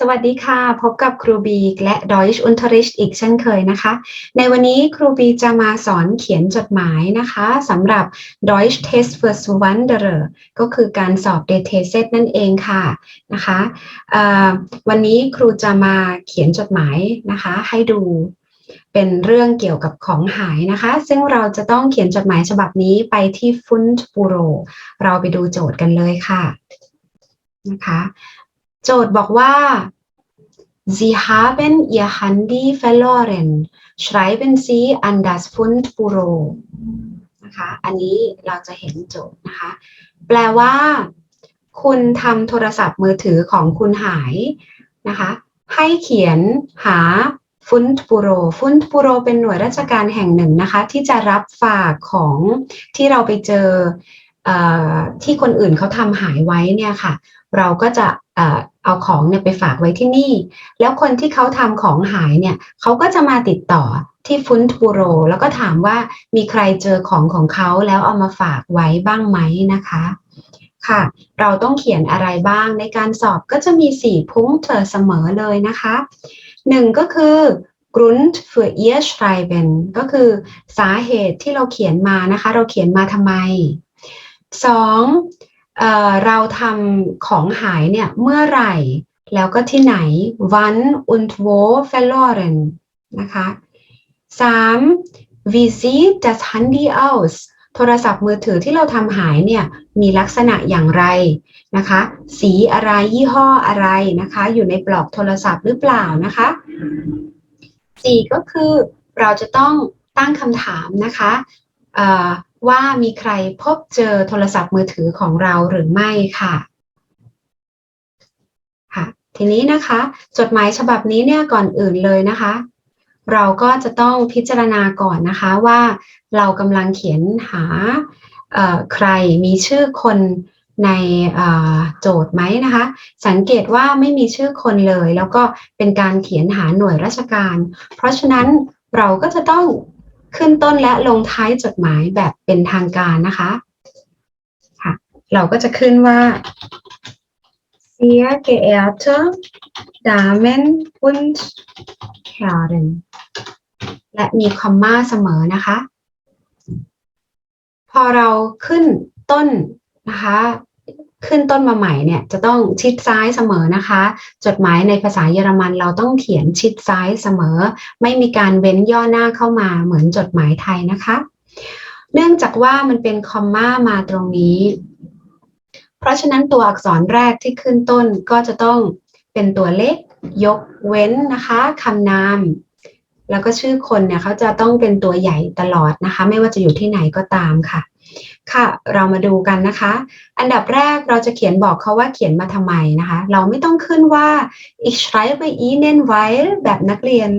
สวัสดีค่ะ พบกับครูบีและ Deutsch Unterricht อีกเช่นเคยนะคะ ในวันนี้ครูบีจะมาสอนเขียนจดหมายนะคะสำหรับ Deutsch Test für Wanderer ก็คือการสอบ d t e s t นั่นเองค่ะนะคะวันนี้ครูจะมาเขียนจดหมายนะคะ ให้ดูเป็นเรื่องเกี่ยวกับของหายนะคะ ซึ่งเราจะต้องเขียนจดหมายฉบับนี้ไปที่ Fundbüro เราไปดูโจทย์กันเลยค่ะนะคะ โจทย์บอกว่า Sie haben Ihr Handy verloren. Schreiben Sie an das Fundbüro. นะคะอันนี้เราจะเห็นโจทย์นะคะ แปลว่า คุณทำโทรศัพท์มือถือของคุณหายนะคะ ให้เขียนหา Fundbüro Fundbüro เป็นหน่วยราชการแห่งหนึ่งนะคะ ที่จะรับฝากของที่เราไปเจอเออที่คนอื่นเขาทำหายไว้เนี่ยค่ะ เราก็จะเอาของเนี่ยไปฝากไว้ที่นี่ แล้วคนที่เขาทำของหายเนี่ยเขาก็จะมาติดต่อที่ฟุนทูโร แล้วก็ถามว่ามีใครเจอของของเขาแล้วเอามาฝากไว้บ้างไหมนะคะค่ะ เราต้องเขียนอะไรบ้างในการสอบก็จะมี 4 พุงเธอเสมอเลยนะคะหนึ่งก็คือ Grund für ihr Schreiben ก็คือสาเหตุที่เราเขียนมานะคะ เราเขียนมาทำไมสอง เราทำของหายเนี่ยเมื่อไหร่ แล้วก็ที่ไหน wann und wo verloren นะคะสาม wie sieht das Handy aus โทรศัพท์มือถือที่เราทำหายเนี่ยมีลักษณะอย่างไรนะคะ สีอะไรยี่ห้ออะไรนะคะ อยู่ในปลอกโทรศัพท์หรือเปล่านะคะสี่ก็คือเราจะต้องตั้งคำถามนะคะเอ่อ ว่ามีใครพบเจอโทรศัพท์มือถือของเราหรือไม่ค่ะค่ะทีนี้นะคะ จดหมายฉบับนี้เนี่ยก่อนอื่นเลยนะคะ เราก็จะต้องพิจารณาก่อนนะคะว่าเรากำลังเขียนหาใครมีชื่อคนในโจทย์ไหมนะคะ สังเกตว่าไม่มีชื่อคนเลย แล้วก็เป็นการเขียนหาหน่วยราชการ เพราะฉะนั้นเราก็จะต้อง ขึ้นต้นและลงท้ายจดหมายแบบเป็นทางการนะคะค่ะเราก็จะขึ้นว่า sehr geehrte Damen und Herren และมีคอมมาเสมอนะคะ พอเราขึ้นต้นนะคะ ขึ้นต้นมาใหม่เนี่ยจะต้องชิดซ้ายเสมอนะคะ จดหมายในภาษาเยอรมันเราต้องเขียนชิดซ้ายเสมอ ไม่มีการเว้นย่อหน้าเข้ามาเหมือนจดหมายไทยนะคะ เนื่องจากว่ามันเป็นคอมมามาตรงนี้ เพราะฉะนั้นตัวอักษรแรกที่ขึ้นต้นก็จะต้องเป็นตัวเล็กยกเว้นนะคะคำนาม แล้วก็ชื่อคนเนี่ยเขาจะต้องเป็นตัวใหญ่ตลอดนะคะ ไม่ว่าจะอยู่ที่ไหนก็ตามค่ะ ค่ะ เรามาดูกันนะคะ อันดับแรกเราจะเขียนบอกเขาว่าเขียนมาทำไมนะคะ เราไม่ต้องขึ้นว่า ich schreibe Ihnen weil แบบนักเรียน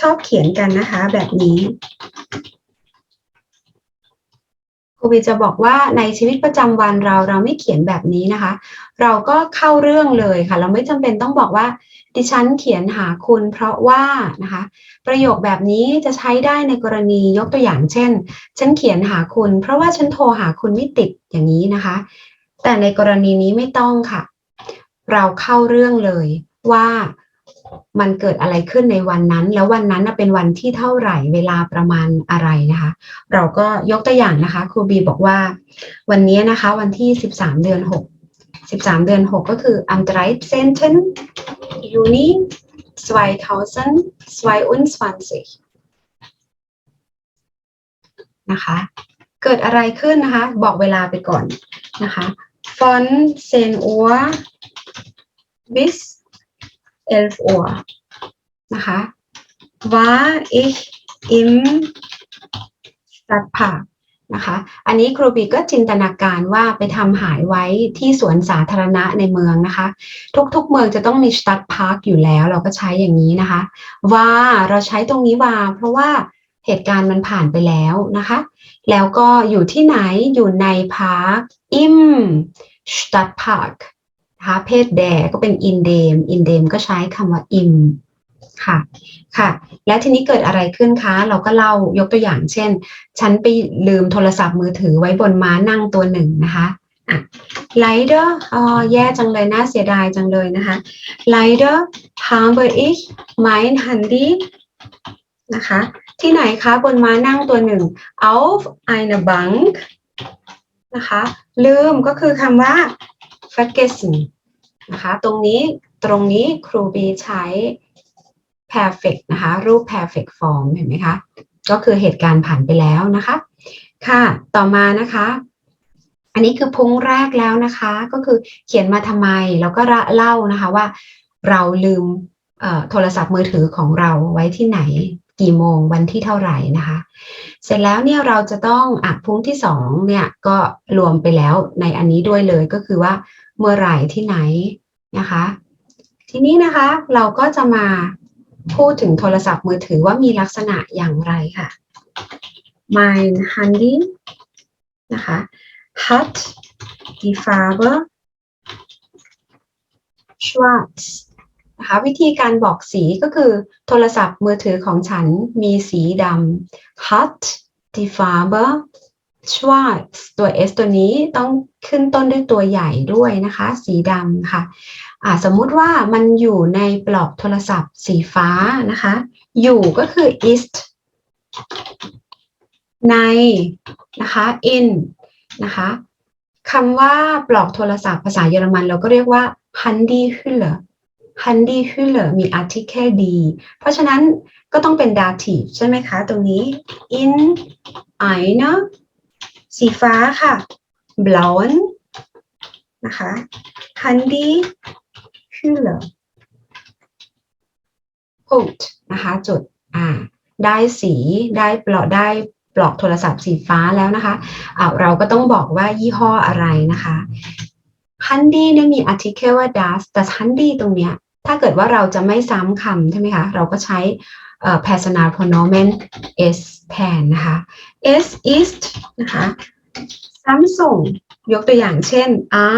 ชอบเขียนกันนะคะ แบบนี้ ครูบีจะบอกว่าในชีวิตประจำวันเราเราไม่เขียนแบบนี้นะคะ เราก็เข้าเรื่องเลยค่ะ เราไม่จำเป็นต้องบอกว่า ดิฉันเขียนหาคุณเพราะว่านะคะ ประโยคแบบนี้จะใช้ได้ในกรณียกตัวอย่างเช่น ฉันเขียนหาคุณ เพราะว่าฉันโทรหาคุณไม่ติดอย่างนี้นะคะ แต่ในกรณีนี้ไม่ต้องค่ะ เราเข้าเรื่องเลยว่า มันเกิดอะไรขึ้นในวันนั้น แล้ววันนั้นเป็นวันที่เท่าไหร่เวลาประมาณอะไรนะคะ เราก็ยกตัวอย่างนะคะครูบีบอกว่า วันนี้นะคะ วันที่ 13 เดือน 6 13 เดือน 6 ก็คือ am 13. Juni 2022นะคะ เกิดอะไรขึ้นนะคะ บอกเวลาไปก่อนนะคะ von 10 Uhr bis 11 Uhr นะคะ war ich im Stadtpark นะคะ อันนี้ครูบีก็จินตนาการว่าไปทำหายไว้ที่สวนสาธารณะในเมืองนะคะ ทุกๆเมืองจะต้องมี Stadtpark อยู่แล้วเราก็ใช้อย่างนี้นะคะ ว่าเราใช้ตรงนี้ว่า เพราะว่าเหตุการณ์มันผ่านไปแล้วนะคะ แล้วก็อยู่ที่ไหนอยู่ในพาร์ค im Stadtpark นะคะเพศแดก็เป็น in dem in dem ก็ใช้คำว่า im ค่ะค่ะ และทีนี้เกิดอะไรขึ้นคะ เราก็เล่ายกตัวอย่างเช่น ฉันไปลืมโทรศัพท์มือถือไว้บนม้านั่งตัวหนึ่งนะคะอะ leider อ๋อแย่จังเลยน่าเสียดายจังเลยนะคะ leider habe ich mein Handy นะคะ ที่ไหนคะบนม้านั่งตัวหนึ่ง auf einer Bank นะคะ ลืมก็คือคำว่า vergessen นะคะ ตรงนี้ตรงนี้ครูบีใช้ perfect นะคะ รูป perfect form เห็นไหมคะ ก็คือเหตุการณ์ผ่านไปแล้วนะคะ ค่ะ ต่อมานะคะ อันนี้คือพุงแรกแล้วนะคะ ก็คือเขียนมาทำไม แล้วก็เล่านะคะว่าเราลืมโทรศัพท์มือถือของเราไว้ที่ไหน กี่โมงวันที่เท่าไหร่นะคะ เสร็จแล้วเนี่ยเราจะต้องอะพุงที่สองเนี่ยก็รวมไปแล้วในอันนี้ด้วยเลยก็คือว่าเมื่อไหร่ที่ไหนนะคะ ทีนี้นะคะเราก็จะมาพูดถึงโทรศัพท์มือถือว่ามีลักษณะอย่างไรค่ะ Mein Handy นะคะ hat die Farbe schwarz นะคะวิธีการบอกสีก็คือ โทรศัพท์มือถือของฉันมีสีดำ hat die Farbe schwarz ตัว s ตัวนี้ต้องขึ้นต้นด้วยตัวใหญ่ด้วยนะคะ สีดำค่ะอ่าสมมุติว่ามันอยู่ในปลอกโทรศัพท์สีฟ้านะคะ อยู่ก็คือ ist ในนะคะ in นะคะคำว่าปลอกโทรศัพท์ภาษาเยอรมันเราก็เรียกว่า Handy Hülle Handy Hülle มี article d เพราะฉะนั้นก็ต้องเป็น dative ใช่ไหมคะ ตรงนี้ in eine สีฟ้าค่ะ blauen นะคะ Handy Hülle Punkt นะคะจุดอ่าได้สีได้ปลอกได้ปลอกโทรศัพท์สีฟ้าแล้วนะคะะเราก็ต้องบอกว่ายี่ห้ออะไรนะคะ Handy เนี่ยมี article ว่า das แต่ Handy ตรงเนี้ย ถ้าเกิดว่าเราจะไม่ซ้ำคำใช่ไหมคะ เราก็ใช้ personal pronomen s แทนนะคะ s is นะคะ Samsung ยกตัวอย่างเช่น a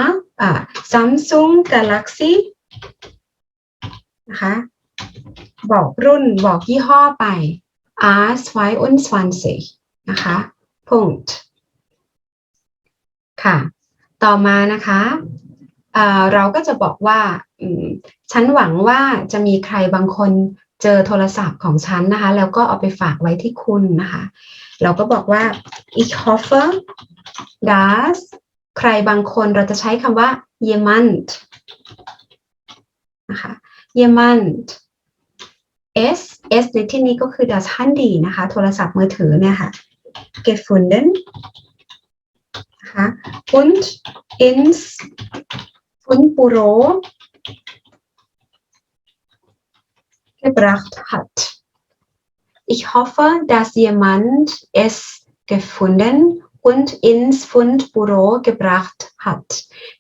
อ่า Samsung Galaxy นะคะ บอกรุ่นบอกยี่ห้อไป A22 นะคะ Punkt ค่ะ ต่อมานะคะ เราก็จะบอกว่าฉันหวังว่าจะมีใครบางคนเจอโทรศัพท์ของฉันนะคะ แล้วก็เอาไปฝากไว้ที่คุณนะคะ เราก็บอกว่า ich hoffe dass ใครบางคนเราจะใช้คำว่า jemand นะคะ jemand s s ในที่นี้ก็คือ das Handy นะคะ โทรศัพท์มือถือเนี่ยค่ะ gefunden นะคะ und ins Fundbüro gebracht hat. Ich hoffe, dass jemand es gefunden und ins Fundbüro gebracht hat.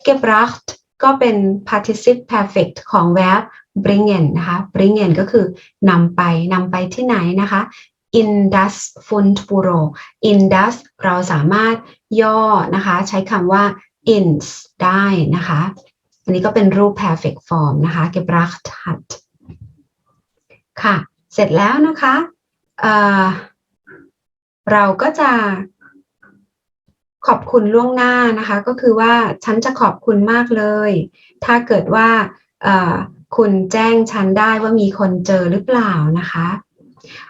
Gebracht ก็เป็น participle perfect ของ verb bringen นะคะ bringen ก็คือนำไปนำไปที่ไหนนะคะ in das Fundbüro in das เราสามารถย่อนะคะ ใช้คำว่า ins ได้นะคะ อันนี้ก็เป็นรูป perfect form นะคะ gebracht hat ค่ะ เสร็จแล้วนะคะเเราก็จะขอบคุณล่วงหน้านะคะ ก็คือว่าฉันจะขอบคุณมากเลย ถ้าเกิดว่าคุณแจ้งฉันได้ว่ามีคนเจอหรือเปล่านะคะ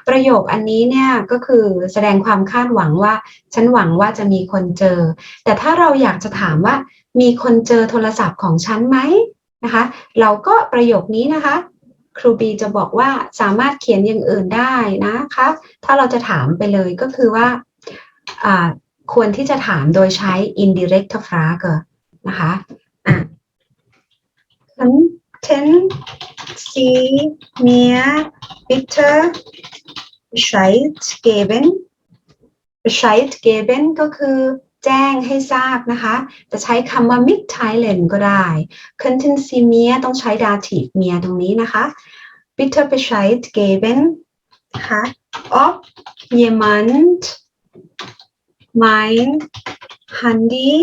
ประโยคอันนี้เนี่ยก็คือแสดงความคาดหวังว่า ฉันหวังว่าจะมีคนเจอ แต่ถ้าเราอยากจะถามว่า มีคนเจอโทรศัพท์ของฉันไหมนะคะ เราก็ประโยคนี้นะคะ ครูบีจะบอกว่าสามารถเขียนอย่างอื่นได้นะคะถ้าเราจะถามไปเลยก็คือว่าควรที่จะถามโดยใช้ indirect frage นะคะอะ könnten Sie mir bitte Bescheid geben Bescheid geben ก็คือแจ้งให้ทราบนะคะ จะใช้คำว่า mitteilen ก็ได้ könnten Sie mir ต้องใช้ dative mir ตรงนี้นะคะ bitte Bescheid geben นะคะ ob jemand mein Handy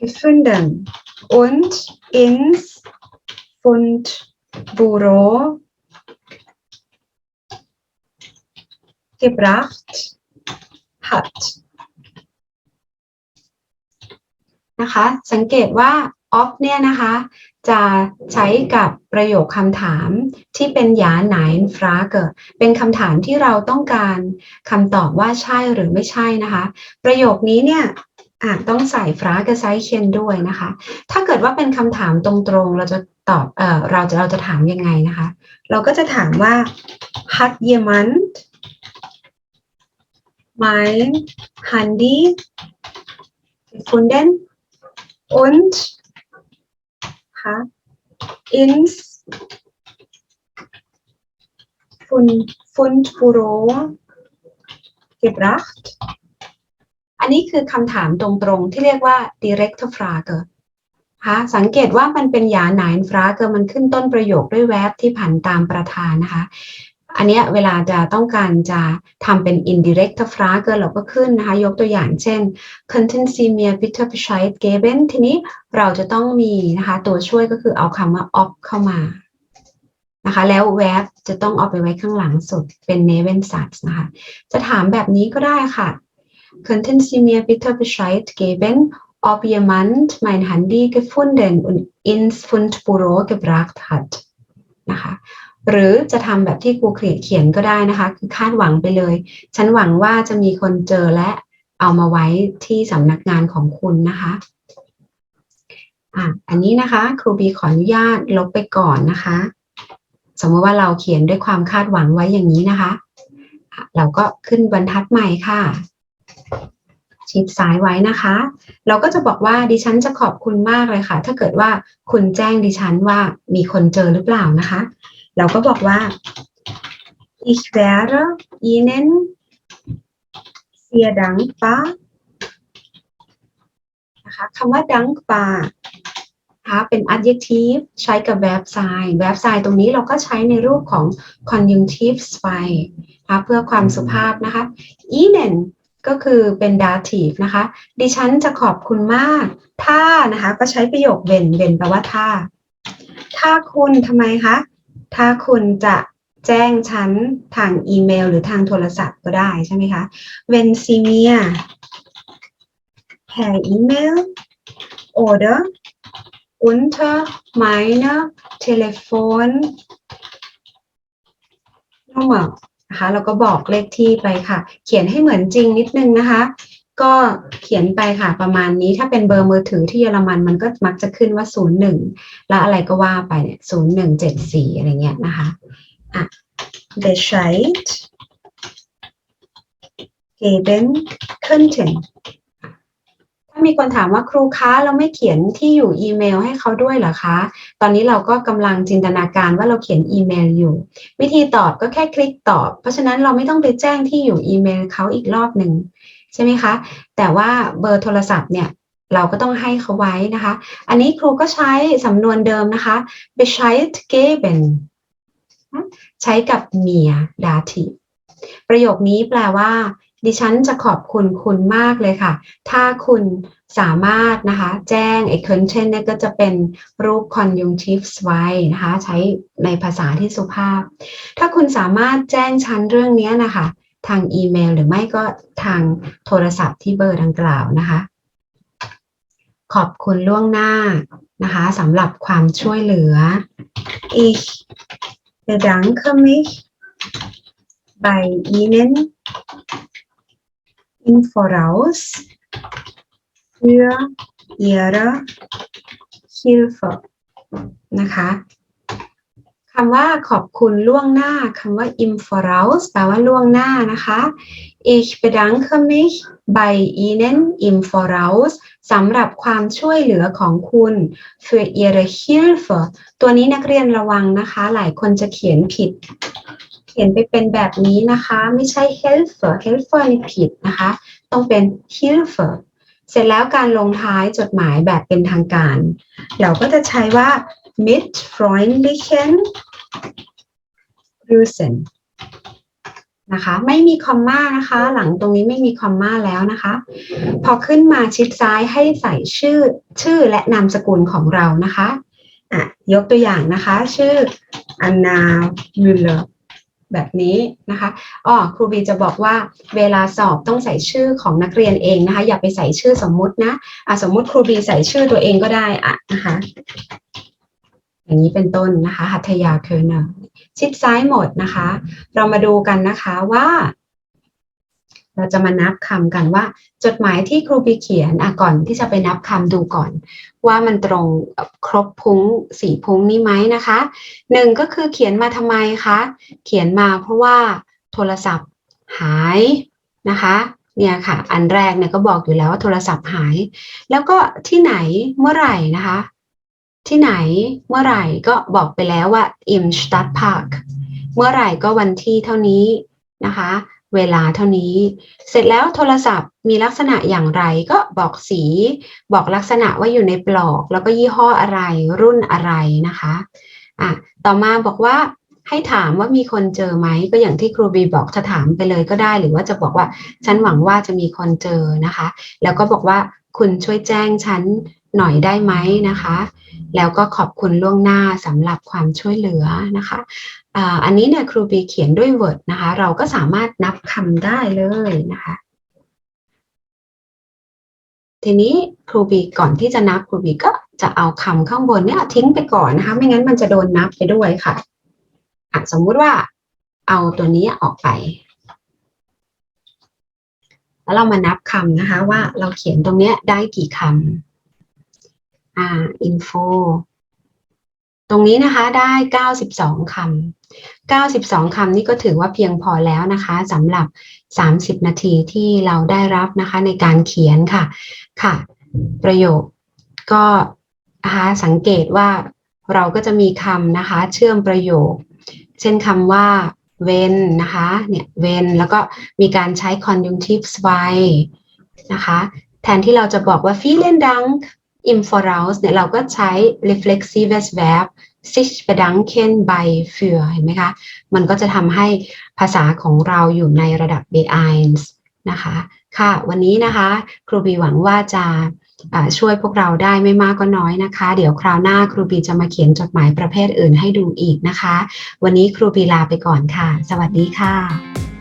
gefunden und ins Fundbüro gebracht hat นะคะ สังเกตว่า of เนี่ยนะคะ จะใช้กับประโยคคำถามที่เป็นยาไหนฟราเกอร์เป็นคำถามที่เราต้องการคำตอบว่าใช่หรือไม่ใช่นะคะ ประโยคนี้เนี่ยอาจต้องใส่ฟราเกอร์ไซเคนด้วยนะคะ ถ้าเกิดว่าเป็นคำถามตรงๆ เราจะตอบ เออเราจะเราจะถามยังไงนะคะ เราก็จะถามว่า hat jemand mein Handy gefunden und ha, ins Fund, Fundbüro gebracht อันนี้คือคำถามตรงๆ ที่เรียกว่า direct frage คะสังเกตว่ามันเป็นยาไหนฟราเกอร์มันขึ้นต้นประโยคด้วยแวบที่ผ่านตามประธานนะคะ อันนี้เวลาจะต้องการจะทำเป็น indirect frage เราก็ขึ้นนะคะ ยกตัวอย่างเช่น k ö n t e n Sie mir bitte Bescheid geben ทีนี้เราจะต้องมีนะคะตัวช่วยก็คือเอาคำว่า op เข้ามานะคะแล้วแวบจะต้องเอาไปไว้ข้างหลังสุดเป็น Nebensatz นะคะจะถามแบบนี้ก็ได้ค่ะ könnten Sie mir bitte Bescheid geben ob jemand mein Handy gefunden und ins Fundbüro gebracht hat นะคะ หรือจะทำแบบที่ครูเขียนก็ได้นะคะ คือคาดหวังไปเลย ฉันหวังว่าจะมีคนเจอและเอามาไว้ที่สำนักงานของคุณนะคะอะอันนี้นะคะครูบีขออนุญาตลบไปก่อนนะคะ สมมติว่าเราเขียนด้วยความคาดหวังไว้อย่างนี้นะคะ เราก็ขึ้นบรรทัดใหม่ค่ะชิดซ้ายไว้นะคะ เราก็จะบอกว่าดิฉันจะขอบคุณมากเลยค่ะ ถ้าเกิดว่าคุณแจ้งดิฉันว่ามีคนเจอหรือเปล่านะคะ เราก็บอกว่า ich wäre Ihnen sehr dankbar นะคะคำว่า dankbar คะเป็น adjective ใช้กับ verb sign verb sign ตรงนี้เราก็ใช้ในรูปของ conjunctive ไปนะคะเพื่อความสุภาพนะคะ Ihnen ก็คือเป็น dative นะคะ ดิฉันจะขอบคุณมาก ถ้านะคะ ก็ใช้ประโยค when when แปลว่าถ้า ถ้าคุณทำไมคะ ถ้าคุณจะแจ้งฉันทางอีเมล หรือทางโทรศัพท์ก็ได้ใช่ไหมคะ wenn Sie mir per E-Mail oder unter meiner Telefon Nummer นะคะแล้วก็บอกเลขที่ไปค่ะ เขียนให้เหมือนจริงนิดนึงนะคะ ก็เขียนไปค่ะประมาณนี้ถ้าเป็นเบอร์มือถือที่เยอรมันมันก็มักจะขึ้นว่า 01 แล้วอะไรก็ว่าไปเนี่ย0174 อะไรเงี้ยนะคะอะ Bescheid geben könnten ถ้ามีคนถามว่าครูคะเราไม่เขียนที่อยู่อีเมลให้เขาด้วยเหรอคะ ตอนนี้เราก็กำลังจินตนาการว่าเราเขียนอีเมลอยู่ วิธีตอบก็แค่คลิกตอบ เพราะฉะนั้นเราไม่ต้องไปแจ้งที่อยู่อีเมลเขาอีกรอบหนึ่ง ใช่ไหมคะ แต่ว่าเบอร์โทรศัพท์เนี่ยเราก็ต้องให้เขาไว้นะคะ อันนี้ครูก็ใช้สำนวนเดิมนะคะ Bescheid geben ใช้กับ mir dative ประโยคนี้แปลว่า ดิฉันจะขอบคุณคุณมากเลยค่ะ ถ้าคุณสามารถนะคะ แจ้งไอ้ content เนี่ยก็จะเป็นรูป conjunctive ไว้นะคะ ใช้ในภาษาที่สุภาพ ถ้าคุณสามารถแจ้งฉันเรื่องนี้นะคะ ทางอีเมล หรือไม่ก็ทางโทรศัพท์ที่เบอร์ดังกล่าวนะคะ ขอบคุณล่วงหน้านะคะสำหรับความช่วยเหลือ ich bedanke mich bei Ihnen im Voraus für Ihre Hilfe นะคะ คำว่าขอบคุณล่วงหน้าคำว่า im Voraus แปลว่าล่วงหน้านะคะ ich bedanke mich bei Ihnen im Voraus สำหรับความช่วยเหลือของคุณ für Ihre Hilfe ตัวนี้นักเรียนระวังนะคะ หลายคนจะเขียนผิด เขียนไปเป็นแบบนี้นะคะ ไม่ใช่ helfer helfer นี่ผิดนะคะ ต้องเป็น Hilfe เสร็จแล้วการลงท้ายจดหมายแบบเป็นทางการ เราก็จะใช้ว่า mit freundlichen Grüßen นะคะไม่มีคอมมานะคะ หลังตรงนี้ไม่มีคอมมาแล้วนะคะ พอขึ้นมาชิดซ้ายให้ใส่ชื่อชื่อและนามสกุลของเรานะคะอะยกตัวอย่างนะคะ ชื่ออันนา Müller แบบนี้นะคะอ๋อครูบีจะบอกว่าเวลาสอบต้องใส่ชื่อของนักเรียนเองนะคะ อย่าไปใส่ชื่อสมมุตินะอะสมมุติครูบีใส่ชื่อตัวเองก็ได้อะนะคะ อย่างนี้เป็นต้นนะคะหัตถยาเคิร์เนอร์ชิดซ้ายหมดนะคะ เรามาดูกันนะคะว่า เราจะมานับคำกันว่า จดหมายที่ครูบีเขียนอะก่อนที่จะไปนับคำดูก่อน ว่ามันตรงครบพุ้งสีพุ้งนี้ไหมนะคะหนึ่งก็คือเขียนมาทำไมคะเขียนมาเพราะว่าโทรศัพท์หายนะคะเนี่ยค่ะ อันแรกเนี่ยก็บอกอยู่แล้วว่าโทรศัพท์หาย แล้วก็ที่ไหนเมื่อไหร่นะคะ ที่ไหนเมื่อไหร่ก็บอกไปแล้วว่า im Stadtpark เมื่อไหร่ก็วันที่เท่านี้นะคะ เวลาเท่านี้ เสร็จแล้วโทรศัพท์มีลักษณะอย่างไรก็บอกสี บอกลักษณะว่าอยู่ในปลอก แล้วก็ยี่ห้ออะไรรุ่นอะไรนะคะอะต่อมาบอกว่าให้ถามว่ามีคนเจอไหมก็อย่างที่ครูบีบอกจะถามไปเลยก็ได้ หรือว่าจะบอกว่าฉันหวังว่าจะมีคนเจอนะคะ แล้วก็บอกว่าคุณช่วยแจ้งฉัน หน่อยได้ไหมนะคะ แล้วก็ขอบคุณล่วงหน้าสำหรับความช่วยเหลือนะคะอันนี้เนี่ยครูบีเขียนด้วย Word นะคะ เราก็สามารถนับคำได้เลยนะคะ ทีนี้ครูบีก่อนที่จะนับครูบีก็จะเอาคำข้างบนเนี่ยทิ้งไปก่อนนะคะ ไม่งั้นมันจะโดนนับไปด้วยค่ะะสมมุติว่าเอาตัวนี้ออกไป แล้วเรามานับคำนะคะ ว่าเราเขียนตรงเนี้ยได้กี่คำ อ่า info ตรงนี้นะคะได้ 92 คำ 92 คำนี่ก็ถือว่าเพียงพอแล้วนะคะสำหรับ 30 นาทีที่เราได้รับนะคะในการเขียนค่ะ ค่ะ ประโยคก็นะคะสังเกตว่าเราก็จะมีคำนะคะ เชื่อมประโยค เช่นคำว่า when นะคะเนี่ย when แล้วก็มีการใช้ conjunctive ไว้นะคะ แทนที่เราจะบอกว่า vielen Dank im Voraus เนี่ยเราก็ใช้ reflexives verb sich bedanken bei für เห็นไหมคะ มันก็จะทำให้ภาษาของเราอยู่ในระดับ B1 นะคะ ค่ะ วันนี้นะคะครูบีหวังว่าจะช่วยพวกเราได้ไม่มากก็น้อยนะคะ เดี๋ยวคราวหน้าครูบีจะมาเขียนจดหมายประเภทอื่นให้ดูอีกนะคะ วันนี้ครูบีลาไปก่อนค่ะ สวัสดีค่ะ